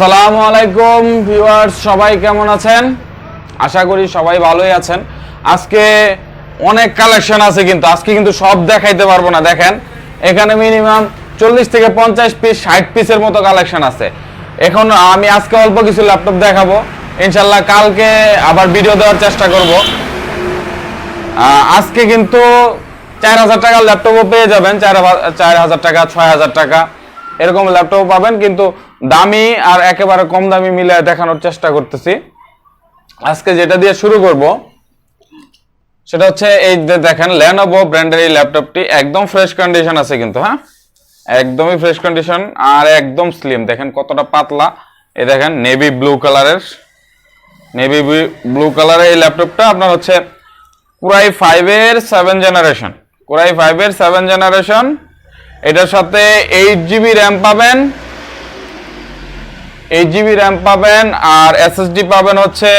আসসালামু আলাইকুম, ভিউয়ার্স, সবাই কেমন আছেন? আশা করি সবাই ভালোই আছেন। আজকে অনেক কালেকশন আছে কিন্তু, আজকে কিন্তু সব দেখাইতে পারব না, দেখেন। এখানে মিনিমাম চল্লিশ থেকে পঞ্চাশ পিস ষাট পিসের মতো কালেকশন আছে। এখন আমি আজকে অল্প কিছু ল্যাপটপ দেখাবো। ইনশাল্লাহ কালকে আবার ভিডিও দেওয়ার চেষ্টা করব। আজকে কিন্তু চার হাজার টাকার ল্যাপটপও পেয়ে যাবেন, চার চার হাজার টাকা, ছয় হাজার টাকা, এরকম ল্যাপটপ পাবেন। কিন্তু দামি আর একেবারে কম দামি মিলে দেখানোর চেষ্টা করতেছি। আজকে যেটা দিয়ে শুরু করব, সেটা হচ্ছে এই যে দেখেন লেনোভো ব্র্যান্ডের এই ল্যাপটপটি একদম ফ্রেশ কন্ডিশন আছে কিন্তু হ্যাঁ? একদমই ফ্রেশ কন্ডিশন আর একদম স্লিম দেখেন কতটা পাতলা। এই দেখেন নেভি ব্লু কালারের নেভি ব্লু কালারের এই ল্যাপটপটা আপনার হচ্ছে কুরাই ফাইভের সেভেন জেনারেশন কুরাই ফাইভের সেভেন জেনারেশন এটার সাথে এইট জিবি র্যাম পাবেন। এইট জিবি র্যাম পাবেন আর এসএসডি পাবেন হচ্ছে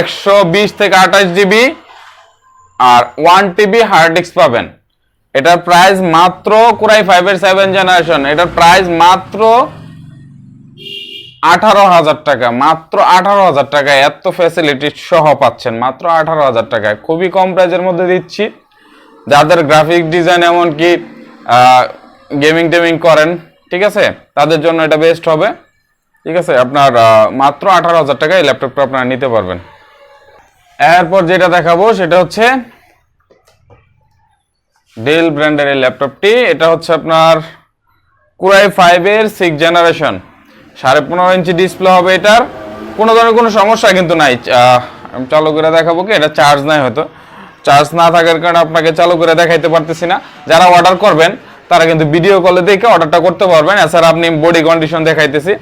একশো বিশ থেকে আঠাশ জিবি আর ওয়ান টিবি হার্ড ডিস্ক পাবেন। এটার প্রাইস মাত্র কুরাই ফাইভের সেভেন জেনারেশন এটার প্রাইস মাত্র আঠারো হাজার টাকা, মাত্র আঠারো হাজার টাকা। এত ফ্যাসিলিটি সহ পাচ্ছেন, মাত্র আঠারো হাজার টাকায় খুবই কম প্রাইজের মধ্যে দিচ্ছি। যাদের গ্রাফিক ডিজাইন এমনকি গেমিং টেমিং করেন, ঠিক আছে? তাদের জন্য এটা বেস্ট হবে। ঠিক আছে, আপনার মাত্র আঠারো হাজার টাকায় এই ল্যাপটপটা আপনারা নিতে পারবেন। এরপর যেটা দেখাবো সেটা হচ্ছে ডেল ব্র্যান্ডের এই ল্যাপটপটি এটা হচ্ছে আপনার কুরাই ফাইভের সিক্স জেনারেশন সাড়ে পনেরো ইঞ্চি ডিসপ্লে হবে এটার। কোনো ধরনের কোনো সমস্যা কিন্তু নাই। চালু করে দেখাবো কি, এটা চার্জ নাই হয়তো। চার্জ না থাকার কারণে আপনাকে চালু করে দেখাইতে পারতেছি না। যারা অর্ডার করবেন, তারা কিন্তু ভিডিও কলে দেখে অর্ডারটা করতে পারবেন। এছাড়া আপনি বডি কন্ডিশন দেখাইতেছি।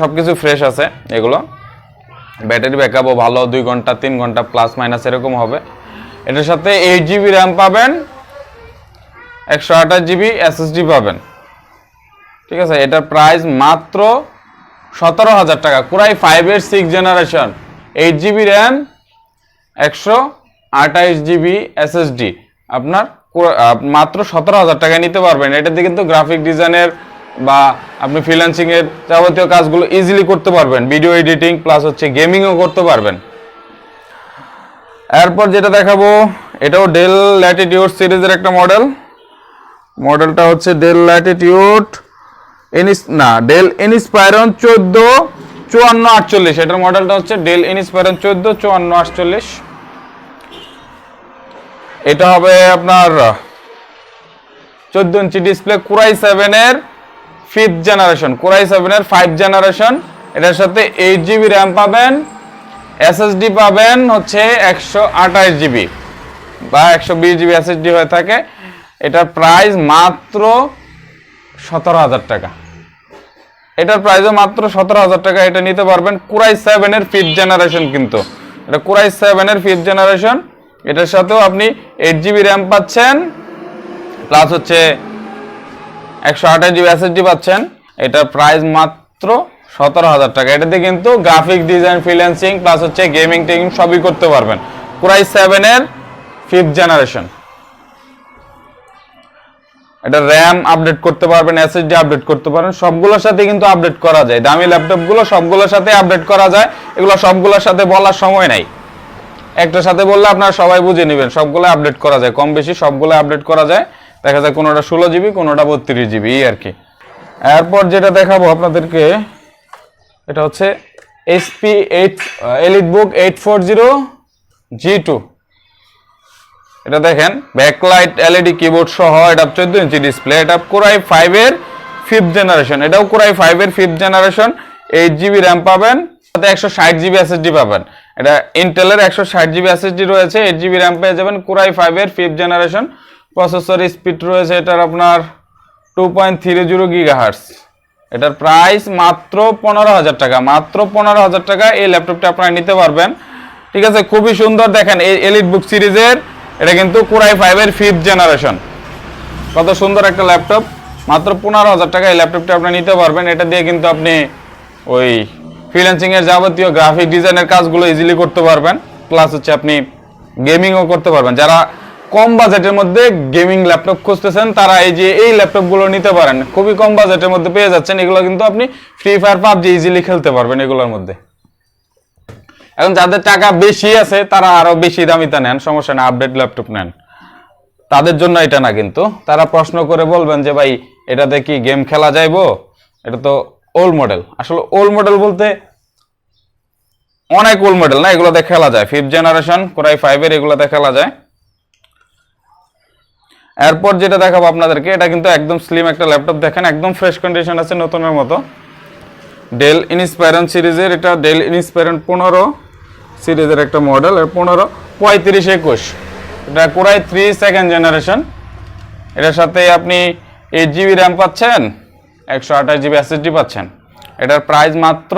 সব কিছু ফ্রেশ আছে এগুলো। ব্যাটারি ব্যাকআপও ভালো, দুই ঘণ্টা, তিন ঘণ্টা প্লাস মাইনাস এরকম হবে। এটার সাথে এইট জিবি র্যাম পাবেন, একশো আঠাশ জিবি এসএসডি পাবেন। ঠিক আছে, এটার প্রাইস মাত্র সতেরো হাজার টাকা। কুরাই ফাইভের six generation eight GB RAM একশো আঠাইশ জিবি এসএসডি আপনার মাত্র সতেরো হাজার টাকায় নিতে পারবেন। এটাতে কিন্তু গ্রাফিক ডিজাইনের বা আপনি ফ্রিল্যান্সিং এর যাবতীয় কাজগুলো ইজিলি করতে পারবেন। ভিডিও এডিটিং প্লাস হচ্ছে গেমিংও করতে পারবেন। এরপর যেটা দেখাবো, এটাও ডেল ল্যাটিটিউড সিরিজের একটা মডেল মডেলটা হচ্ছে ডেল ল্যাটিটিউড এনিস না ডেল ইনস্পায়রন চোদ্দ, চুয়ান্ন, আটচল্লিশ। এটার মডেলটা হচ্ছে ডেল ইনস্পায়রন চোদ্দ, চুয়ান্ন, আটচল্লিশ। এটা হবে আপনার চোদ্দ ইঞ্চি ডিসপ্লে কুরাই সেভেনের ফিফথ জেনারেশন কুরাই সেভেনের ফাইভ জেনারেশন এটার সাথে এইট জিবি র্যাম পাবেন এসএসডি পাবেন হচ্ছে একশো আঠাশ জিবি বা একশো বিশ জিবি এসএসডি হয়ে থাকে। এটার প্রাইস মাত্র সতেরো হাজার টাকা। এটার প্রাইসও মাত্র সতেরো হাজার টাকা এটা নিতে পারবেন কুরাই সেভেনের ফিফথ জেনারেশন কিন্তু। এটা কুরাই সেভেনের ফিফথ জেনারেশন এটার সাথেও আপনি এইট জিবি র্যাম পাচ্ছেন প্লাস হচ্ছে একশো আঠাশ জিবি এসএসডি পাচ্ছেন। এটার প্রাইস মাত্র সতেরো হাজার টাকা। এটাতে কিন্তু গ্রাফিক ডিজাইন ফ্রিল্যান্সিং প্লাস হচ্ছে গেমিং টেমিং সবই করতে পারবেন। কুরাই সেভেনের ফিফথ জেনারেশন এটা র্যাম আপডেট করতে পারবেন এসএসডি আপডেট করতে পারবেন। সবগুলোর সাথে কিন্তু আপডেট করা যায়। দামি ল্যাপটপগুলো সবগুলোর সাথে আপডেট করা যায়। এগুলো সবগুলোর সাথে বলার সময় নাই। একটার সাথে বললে আপনারা সবাই বুঝে নেবেন সবগুলো আপডেট করা যায়। কম বেশি সবগুলো আপডেট করা যায়। দেখা যায় কোনোটা ষোলো জিবি, কোনোটা বত্রিশ জিবি, এই আর কি। এরপর যেটা দেখাবো আপনাদেরকে, এটা হচ্ছে HP eight EliteBook eight four zero G two এটা দেখেন ব্যাকলাইট এলইডি কিবোর্ড সহ, এটা চোদ্দ ইঞ্চি ডিসপ্লে এটা কোরাই ফাইভের ফিফথ জেনারেশন এটাও কোরাই ফাইভের fifth generation eight GB RAM পাবেন, সাথে একশো ষাট জিবি এসএসডি পাবেন। এটা ইন্টেলের একশো ষাট জিবি এসএসডি রয়েছে এইট জিবি র্যাম পেয়ে যাবেন কোরাই ফাইভের ফিফথ জেনারেশন প্রসেসর স্পিড রয়েছে এটার আপনার two point three zero gigahertz এটার প্রাইস মাত্র পনেরো হাজার টাকা, মাত্র পনেরো হাজার টাকা এই ল্যাপটপটা আপনারা নিতে পারবেন। ঠিক আছে, খুবই সুন্দর দেখেন এই এলিট বুক সিরিজের, এটা কিন্তু কুরাই ফাইভের ফিফথ জেনারেশন কত সুন্দর একটা ল্যাপটপ মাত্র পনেরো হাজার টাকা এই ল্যাপটপটা আপনি নিতে পারবেন। এটা দিয়ে কিন্তু আপনি ওই ফ্রিল্যান্সিং এর যাবতীয় গ্রাফিক ডিজাইনের কাজগুলো ইজিলি করতে পারবেন। প্লাস হচ্ছে আপনি গেমিংও করতে পারবেন। যারা কম বাজেটের মধ্যে গেমিং ল্যাপটপ খুঁজতেছেন, তারা এই যে এই ল্যাপটপগুলো নিতে পারেন, খুবই কম বাজেটের মধ্যে পেয়ে যাচ্ছেন, এগুলো কিন্তু আপনি ফ্রি ফায়ার পাবজি ইজিলি খেলতে পারবেন এগুলোর মধ্যে। এখন যাদের টাকা বেশি আছে, তারা আরও বেশি দামিটা নেন, সমস্যা না আপডেট ল্যাপটপ নেন। তাদের জন্য এটা না কিন্তু, তারা প্রশ্ন করে বলবেন যে, ভাই, এটাতে কি গেম খেলা যাইবো? এটা তো ওল্ড মডেল আসলে ওল্ড মডেল বলতে অনেক ওল্ড মডেল না, এগুলোতে খেলা যায়। ফিফথ জেনারেশন কোরাই ফাইভের এগুলোতে খেলা যায়। এরপর যেটা দেখাবো আপনাদেরকে, এটা কিন্তু একদম স্লিম একটা ল্যাপটপ দেখেন, একদম ফ্রেশ কন্ডিশন আছে, নতুনের মতো। ডেল ইনস্পায়রন সিরিজের এটা ডেল ইনস্পায়রন পনেরো সিরিজের একটা মডেল এর পনেরো, পঁয়ত্রিশ একুশ। এটা কোরাই থ্রি সেকেন্ড জেনারেশন এটার সাথে আপনি এইট জিবি র্যাম পাচ্ছেন, একশো আঠাশ জিবি এসএসডি পাচ্ছেন। এটার প্রাইস মাত্র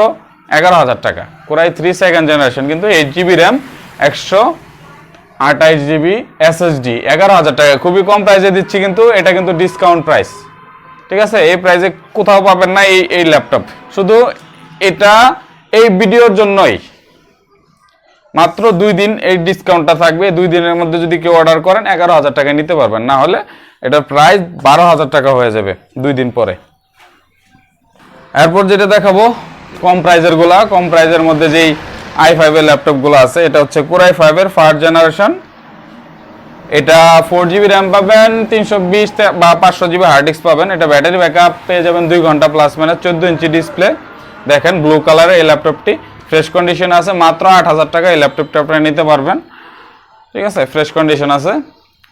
এগারো হাজার টাকা। Core i three second generation কিন্তু এইট জিবি র্যাম একশো আঠাইশ জিবি এসএসডি এগারো হাজার টাকা। খুবই কম প্রাইসে দিচ্ছি কিন্তু, এটা কিন্তু ডিসকাউন্ট প্রাইস ঠিক আছে? এই প্রাইসে কোথাও পাবেন না এই এই ল্যাপটপ শুধু এটা এই ভিডিওর জন্যই। মাত্র দুই দিন এই ডিসকাউন্টটা থাকবে। দুই দিনের মধ্যে যদি কেউ অর্ডার করেন, এগারো হাজার টাকা নিতে পারবেন। না হলে এটার প্রাইস বারো হাজার টাকা হয়ে যাবে দুই দিন পরে। এরপর যেটা দেখাবো, কম প্রাইজেরগুলা, কম প্রাইজের মধ্যে যেই আই ফাইভের ল্যাপটপগুলো আছে, এটা হচ্ছে কোরাই ফাইভের ফার্স্ট জেনারেশন এটা ফোর জিবি র্যাম পাবেন, তিনশো বিশ বা পাঁচশো জিবি হার্ড ডিস্ক পাবেন। এটা ব্যাটারি ব্যাকআপ পেয়ে যাবেন দুই ঘণ্টা প্লাস মানে চোদ্দ ইঞ্চি ডিসপ্লে দেখেন ব্লু কালারের এই ল্যাপটপটি ফ্রেশ কন্ডিশন আছে মাত্র আট হাজার টাকা, এই ল্যাপটপটা আপনারা নিতে পারবেন। ঠিক আছে ফ্রেশ কন্ডিশন আছে।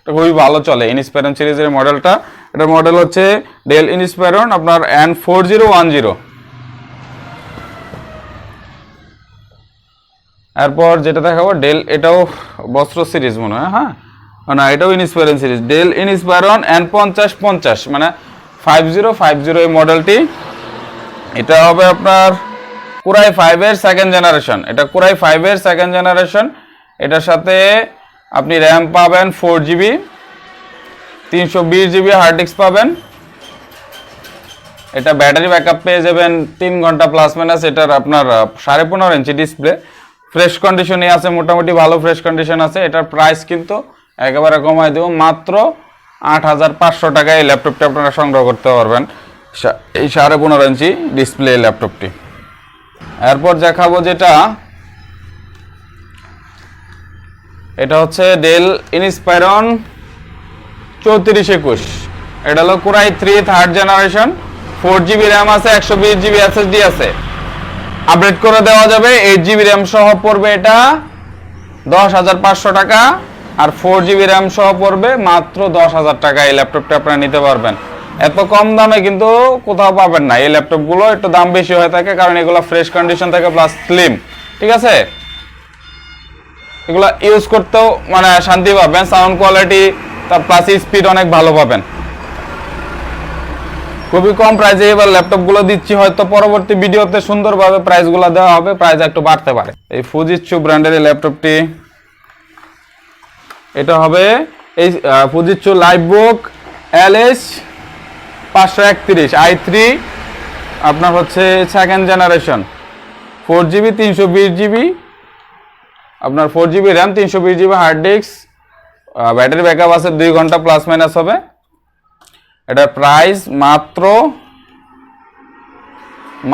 এটা খুবই ভালো চলে ইনস্পায়রন সিরিজের মডেলটা এটার মডেল হচ্ছে ডেল ইনস্পায়রন আপনার N four zero one zero এরপর যেটা দেখাবো ডেল এটাও বস্ত্র সিরিজ মনে হয় হ্যাঁ? না, এটাও Inspiron series Dell Inspiron N পঞ্চাশ পঞ্চাশ মানে ফাইভ জিরো ফাইভ জিরো এই মডেলটি এটা হবে আপনার কুরাই ফাইভের সেকেন্ড জেনারেশন এটা কুরাই ফাইভের সেকেন্ড জেনারেশন এটার সাথে আপনি র্যাম পাবেন ফোর জিবি তিনশো বিশ জিবি হার্ড ডিস্ক পাবেন। এটা ব্যাটারি ব্যাকআপ পেয়ে যাবেন, তিন ঘণ্টা প্লাস মাইনাস এটার আপনার সাড়ে পনেরো ইঞ্চি ডিসপ্লে ফ্রেশ কন্ডিশনে আছে, মোটামুটি ভালো ফ্রেশ কন্ডিশন আছে। এটার প্রাইস কিন্তু একেবারে কমাই দেবো। মাত্র আট হাজার পাঁচশো টাকায় এই ল্যাপটপটা আপনারা সংগ্রহ করতে পারবেন। এই সাড়ে পনেরো ইঞ্চি ডিসপ্লে ল্যাপটপটি এরপর দেখাবো যেটা। এটা হচ্ছে ডেল ইনস্পায়রন চৌত্রিশ একুশ। এটা হলো core i three third generation four GB RAM আছে, একশো বিশ জিবি এসএসডি আছে। আপডেট করে দেওয়া যাবে এইট জিবি র্যাম সহ পড়বে এটা দশ হাজার পাঁচশো টাকা আর ফোর জিবি র্যাম সহ পড়বে মাত্র দশ হাজার টাকা এই ল্যাপটপটা আপনারা নিতে পারবেন। এত কম দামে কিন্তু কোথাও পাবেন না, এই ল্যাপটপগুলো একটু দাম বেশি হয়ে থাকে কারণ এগুলো ফ্রেশ কন্ডিশন থাকে প্লাস স্লিম ঠিক আছে? এগুলো ইউজ করতেও মানে শান্তি পাবেন সাউন্ড কোয়ালিটি তার প্লাস স্পিড অনেক ভালো পাবেন। খুবই কম প্রাইসে এবার ল্যাপটপগুলো দিচ্ছি, হয়তো পরবর্তী ভিডিওতে সুন্দরভাবে প্রাইসগুলো দেওয়া হবে প্রাইস একটু বাড়তে পারে। এই ফুজিচ্ছু ব্র্যান্ডের এই ল্যাপটপটি এটা হবে এই ফুজিচ্ছু লাইভ বুক এল এস পাঁচশো একত্রিশ আই থ্রি আপনার হচ্ছে সেকেন্ড জেনারেশন ফোর জিবি তিনশো বিশ জিবি আপনার ফোর জিবি র্যাম তিনশো বিশ GB hard disk battery backup আছে, দুই ঘণ্টা প্লাস মাইনাস হবে। এটার প্রাইস মাত্র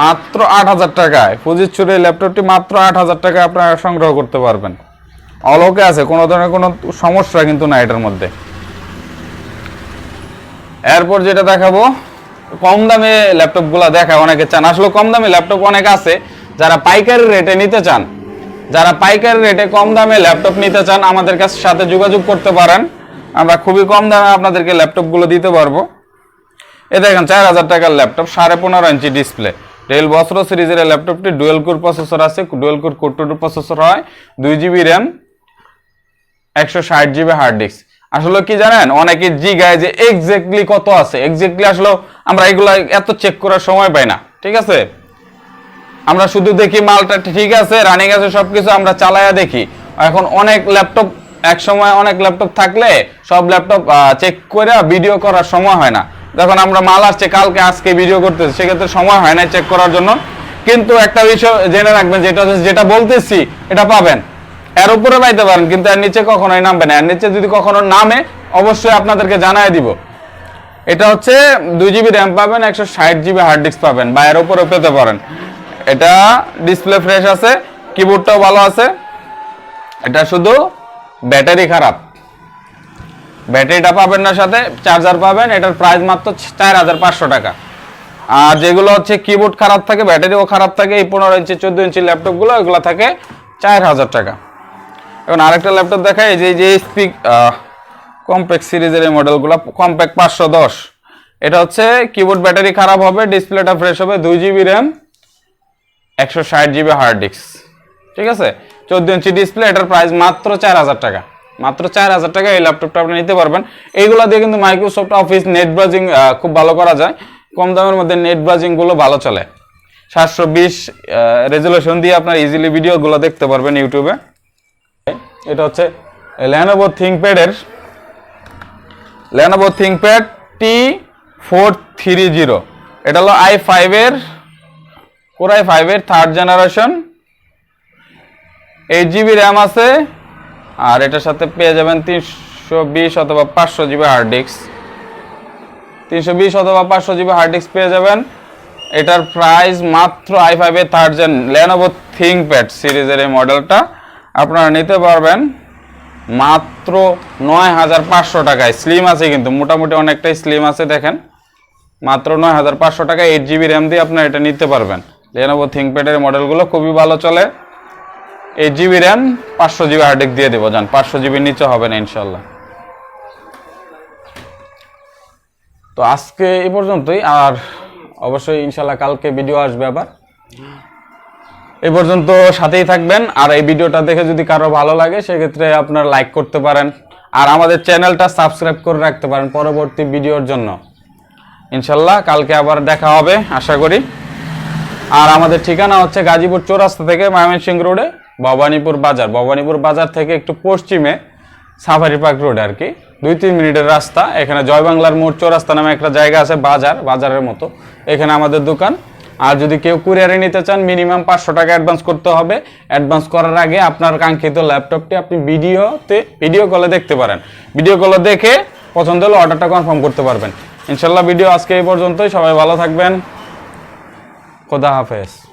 মাত্র আট হাজার টাকায়। ফুজিচ্ছুর এই ল্যাপটপটি মাত্র আট হাজার টাকায় আপনারা সংগ্রহ করতে পারবেন। অলকে আছে, কোনো ধরনের কোনো সমস্যা কিন্তু না এটার মধ্যে। এরপর যেটা দেখাবো, কম দামে ল্যাপটপগুলো দেখায়, অনেকে চান। আসলে কম দামে ল্যাপটপ অনেক আছে, যারা পাইকারি রেটে নিতে চান। যারা পাইকারি রেটে কম দামে ল্যাপটপ নিতে চান, আমাদের কাছে সাথে যোগাযোগ করতে পারেন। আমরা খুবই কম দামে আপনাদেরকে ল্যাপটপগুলো দিতে পারব। এ দেখেন, চার হাজার টাকার ল্যাপটপ, সাড়ে পনেরো ইঞ্চি ডিসপ্লে রেল বস্ত্র সিরিজের ল্যাপটপটি ডুয়েল কোর প্রসেসর আছে dual core core two processor হয়, দুই জিবি র্যাম একশো ষাট জিবি হার্ড ডিস্ক আসলে কি জানেন, অনেকে জিগায় যে এক্স্যাক্টলি কত আছে এক্স্যাক্টলি আসলে আমরা এগুলো এত চেক করার সময় পাই না, ঠিক আছে? আমরা শুধু দেখি মালটা ঠিক আছে রানিং আছে, সবকিছু আমরা চালায়া দেখি। এখন অনেক ল্যাপটপ এক সময় অনেক ল্যাপটপ থাকলে সব ল্যাপটপ চেক করে ভিডিও করার সময় হয় না। যখন আমরা মাল আসছে, কালকে, আজকে ভিডিও করতেছি, সেক্ষেত্রে সময় হয় না চেক করার জন্য। কিন্তু একটা বিষয় জেনে রাখবেন, যেটা যেটা বলতেছি, এটা পাবেন। এর উপরে পাইতে পারেন, কিন্তু এর নিচে কখনোই নামবে না। এর নিচে যদি কখনো নামে, অবশ্যই আপনাদেরকে জানাই দিব। এটা হচ্ছে দুই জিবি র্যাম পাবেন, একশো ষাট জিবি হার্ড ডিস্ক পাবেন, বা এর উপরেও পেতে পারেন। এটা ডিসপ্লে ফ্রেশ আছে কিবোর্ডটাও ভালো আছে। এটা শুধু ব্যাটারি খারাপ। ব্যাটারিটা পাবেন না সাথে চার্জার পাবেন, এটার প্রাইস মাত্র চার হাজার পাঁচশো টাকা। আর যেগুলো হচ্ছে কিবোর্ড খারাপ থাকে, ব্যাটারিও খারাপ থাকে, এই পনেরো ইঞ্চি, চোদ্দ ইঞ্চি ল্যাপটপগুলো এগুলো থাকে চার হাজার টাকা। এখন আরেকটা ল্যাপটপ দেখায় যে যে স্পিক কম্প্যাক্ট সিরিজের এই মডেলগুলো কম্প্যাক্ট পাঁচশো দশ। এটা হচ্ছে কিবোর্ড ব্যাটারি খারাপ হবে ডিসপ্লেটা ফ্রেশ হবে, দুই জিবি র্যাম একশো ষাট জিবি হার্ড ডিস্ক ঠিক আছে? চোদ্দ ইঞ্চি ডিসপ্লে এটার প্রাইস মাত্র চার হাজার টাকা। মাত্র চার হাজার টাকা এই ল্যাপটপটা আপনি নিতে পারবেন। এইগুলো দিয়ে কিন্তু মাইক্রোসফট অফিস নেট ব্রাউজিং খুব ভালো করা যায়। কম দামের মধ্যে নেট ব্রাউজিংগুলো ভালো চলে। সাতশো বিশ রেজুলেশন দিয়ে আপনার ইজিলি ভিডিওগুলো দেখতে পারবেন ইউটিউবে। এটা হচ্ছে Lenovo থিঙ্কপ্যাডের Lenovo ThinkPad T four three zero এটা হলো আই ফাইভের কোরাই ফাইভের third generation eight GB RAM আছে। আর এটার সাথে পেয়ে যাবেন তিনশো বিশ অথবা পাঁচশো জিবি হার্ড ডিস্ক তিনশো বিশ অথবা পাঁচশো জিবি হার্ড ডিস্ক পেয়ে যাবেন। এটার প্রাইস মাত্র আই ফাইভের থার্ড জেন লেনোভো থিঙ্কপ্যাড সিরিজের এই মডেলটা আপনারা নিতে পারবেন মাত্র নয় হাজার পাঁচশো টাকায়। স্লিম আছে কিন্তু, মোটামুটি অনেকটাই স্লিম আছে, দেখেন। মাত্র নয় হাজার পাঁচশো টাকা এইট জিবি র্যাম দিয়ে আপনারা এটা নিতে পারবেন। লেনোভো থিঙ্কপ্যাডের মডেলগুলো খুবই ভালো চলে। এইট জিবি র্যাম পাঁচশো জিবি হার্ড ডিস্ক দিয়ে দেবো যান পাঁচশো জিবির নিচে হবে না ইনশাল্লাহ তো আজকে এ পর্যন্তই, আর অবশ্যই ইনশাল্লাহ কালকে ভিডিও আসবে আবার। এ পর্যন্ত সাথেই থাকবেন, আর এই ভিডিওটা দেখে যদি কারও ভালো লাগে, সেক্ষেত্রে আপনার লাইক করতে পারেন, আর আমাদের চ্যানেলটা সাবস্ক্রাইব করে রাখতে পারেন পরবর্তী ভিডিওর জন্য। ইনশাল্লাহ কালকে আবার দেখা হবে, আশা করি। আর আমাদের ঠিকানা হচ্ছে গাজীপুর চৌরাস্তা থেকে ময়মনসিংহ রোডে। ভবানীপুর বাজার। ভবানীপুর বাজার থেকে একটু পশ্চিমে সাফারি পার্ক রোড আর কি। দুই তিন মিনিটের রাস্তা। এখানে জয় বাংলার মোড় চৌরাস্তা নামে একটা জায়গা আছে, বাজার, বাজারের মতো। এখানে আমাদের দোকান। আর যদি কেউ কুরিয়ারে নিতে চান, মিনিমাম পাঁচশো টাকা অ্যাডভান্স করতে হবে। অ্যাডভান্স করার আগে আপনার কাঙ্ক্ষিত ল্যাপটপটি আপনি ভিডিওতে ভিডিও কলে দেখতে পারেন। ভিডিও কলে দেখে পছন্দ হলে অর্ডারটা কনফার্ম করতে পারবেন। ইনশাল্লাহ ভিডিও আজকে এই পর্যন্তই। সবাই ভালো থাকবেন। খোদা হাফেজ।